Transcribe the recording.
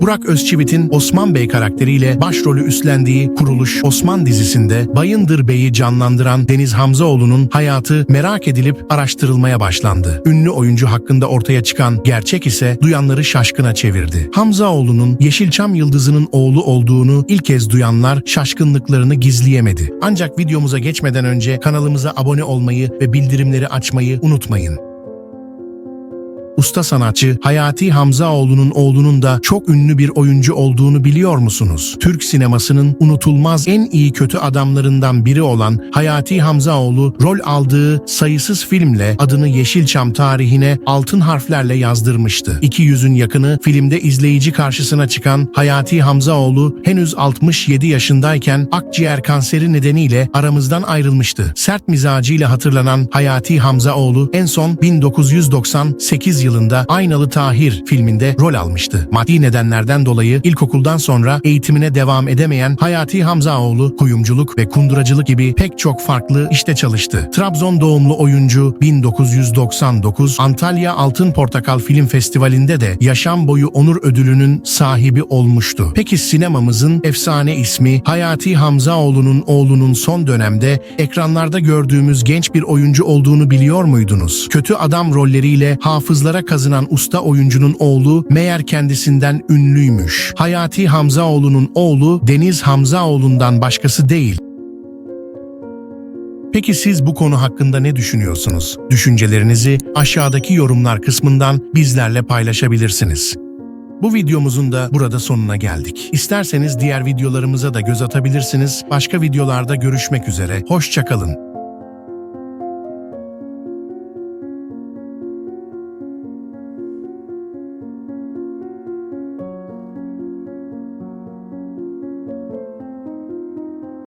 Burak Özçivit'in Osman Bey karakteriyle başrolü üstlendiği Kuruluş Osman dizisinde Bayındır Bey'i canlandıran Deniz Hamzaoğlu'nun hayatı merak edilip araştırılmaya başlandı. Ünlü oyuncu hakkında ortaya çıkan gerçek ise duyanları şaşkına çevirdi. Hamzaoğlu'nun Yeşilçam Yıldızı'nın oğlu olduğunu ilk kez duyanlar şaşkınlıklarını gizleyemedi. Ancak videomuza geçmeden önce kanalımıza abone olmayı ve bildirimleri açmayı unutmayın. Usta sanatçı Hayati Hamzaoğlu'nun oğlunun da çok ünlü bir oyuncu olduğunu biliyor musunuz? Türk sinemasının unutulmaz en iyi kötü adamlarından biri olan Hayati Hamzaoğlu rol aldığı sayısız filmle adını Yeşilçam tarihine altın harflerle yazdırmıştı. 200'ün yakını filmde izleyici karşısına çıkan Hayati Hamzaoğlu henüz 67 yaşındayken akciğer kanseri nedeniyle aramızdan ayrılmıştı. Sert mizacıyla hatırlanan Hayati Hamzaoğlu en son 1998 yılında Aynalı Tahir filminde rol almıştı. Maddi nedenlerden dolayı ilkokuldan sonra eğitimine devam edemeyen Hayati Hamzaoğlu kuyumculuk ve kunduracılık gibi pek çok farklı işte çalıştı. Trabzon doğumlu oyuncu 1999 Antalya Altın Portakal Film Festivali'nde de yaşam boyu onur ödülünün sahibi olmuştu. Peki sinemamızın efsane ismi Hayati Hamzaoğlu'nun oğlunun son dönemde ekranlarda gördüğümüz genç bir oyuncu olduğunu biliyor muydunuz? Kötü adam rolleriyle hafızlara kazınan usta oyuncunun oğlu meğer kendisinden ünlüymüş. Hayati Hamzaoğlu'nun oğlu Deniz Hamzaoğlu'ndan başkası değil. Peki siz bu konu hakkında ne düşünüyorsunuz? Düşüncelerinizi aşağıdaki yorumlar kısmından bizlerle paylaşabilirsiniz. Bu videomuzun da burada sonuna geldik. İsterseniz diğer videolarımıza da göz atabilirsiniz. Başka videolarda görüşmek üzere. Hoşçakalın.